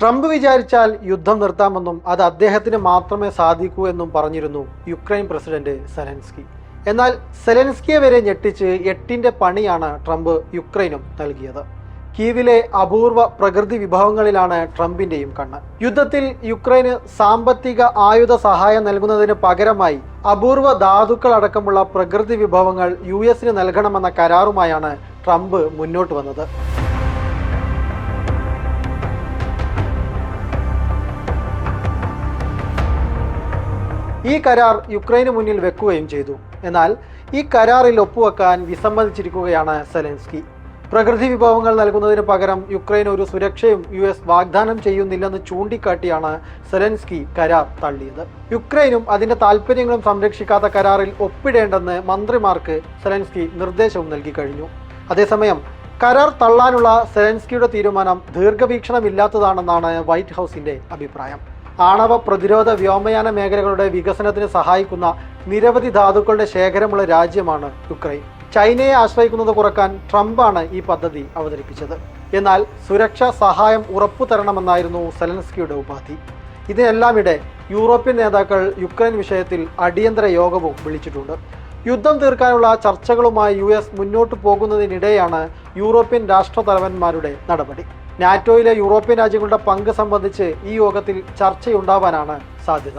Trump വിചാരിച്ചാൽ യുദ്ധം നിർത്താമെന്നും അത് അദ്ദേഹത്തിന് മാത്രമേ സാധിക്കൂ എന്നും പറഞ്ഞിരുന്നു യുക്രൈൻ പ്രസിഡന്റ് സെലൻസ്കി. എന്നാൽ സെലൻസ്കിയെ വരെ ഞെട്ടിച്ച് എട്ടിന്റെ പണിയാണ് ട്രംപ് യുക്രൈനും നൽകിയത്. കീവിലെ അപൂർവ പ്രകൃതി വിഭവങ്ങളിലാണ് ട്രംപിന്റെയും കണ്ണ്. യുദ്ധത്തിൽ യുക്രൈന് സാമ്പത്തിക ആയുധ സഹായം നൽകുന്നതിന് പകരമായി അപൂർവ ധാതുക്കൾ അടക്കമുള്ള പ്രകൃതി വിഭവങ്ങൾ യു എസിന് നൽകണമെന്ന കരാറുമായാണ് ട്രംപ് മുന്നോട്ട് വന്നത്. ഈ കരാർ യുക്രൈന് മുന്നിൽ വെക്കുകയും ചെയ്തു. എന്നാൽ ഈ കരാറിൽ ഒപ്പുവെക്കാൻ വിസമ്മതിച്ചിരിക്കുകയാണ് സെലൻസ്കി. പ്രകൃതി വിഭവങ്ങൾ നൽകുന്നതിന് പകരം യുക്രൈൻ ഒരു സുരക്ഷയും യു എസ് വാഗ്ദാനം ചെയ്യുന്നില്ലെന്ന് ചൂണ്ടിക്കാട്ടിയാണ് സെലൻസ്കി കരാർ തള്ളിയത്. യുക്രൈനും അതിന്റെ താല്പര്യങ്ങളും സംരക്ഷിക്കാത്ത കരാറിൽ ഒപ്പിടേണ്ടെന്ന് മന്ത്രിമാർക്ക് സെലൻസ്കി നിർദ്ദേശവും നൽകി കഴിഞ്ഞു. അതേസമയം കരാർ തള്ളാനുള്ള സെലൻസ്കിയുടെ തീരുമാനം ദീർഘവീക്ഷണമില്ലാത്തതാണെന്നാണ് വൈറ്റ് ഹൗസിന്റെ അഭിപ്രായം. ആണവ പ്രതിരോധ വ്യോമയാന മേഖലകളുടെ വികസനത്തിന് സഹായിക്കുന്ന നിരവധി ധാതുക്കളുടെ ശേഖരമുള്ള രാജ്യമാണ് യുക്രൈൻ. ചൈനയെ ആശ്രയിക്കുന്നത് കുറയ്ക്കാൻ ട്രംപാണ് ഈ പദ്ധതി അവതരിപ്പിച്ചത്. എന്നാൽ സുരക്ഷാ സഹായം ഉറപ്പു തരണമെന്നായിരുന്നു സെലൻസ്കിയുടെ ഉപാധി. ഇതിനെല്ലാമിടെ യൂറോപ്യൻ നേതാക്കൾ യുക്രൈൻ വിഷയത്തിൽ അടിയന്തര യോഗവും വിളിച്ചിട്ടുണ്ട്. യുദ്ധം തീർക്കാനുള്ള ചർച്ചകളുമായി യു എസ് മുന്നോട്ടു പോകുന്നതിനിടെയാണ് യൂറോപ്യൻ രാഷ്ട്രതലവന്മാരുടെ നടപടി. നാറ്റോയിലെ യൂറോപ്യൻ രാജ്യങ്ങളുടെ പങ്ക് സംബന്ധിച്ച് ഈ യോഗത്തിൽ ചർച്ചയുണ്ടാവാനാണ് സാധ്യത.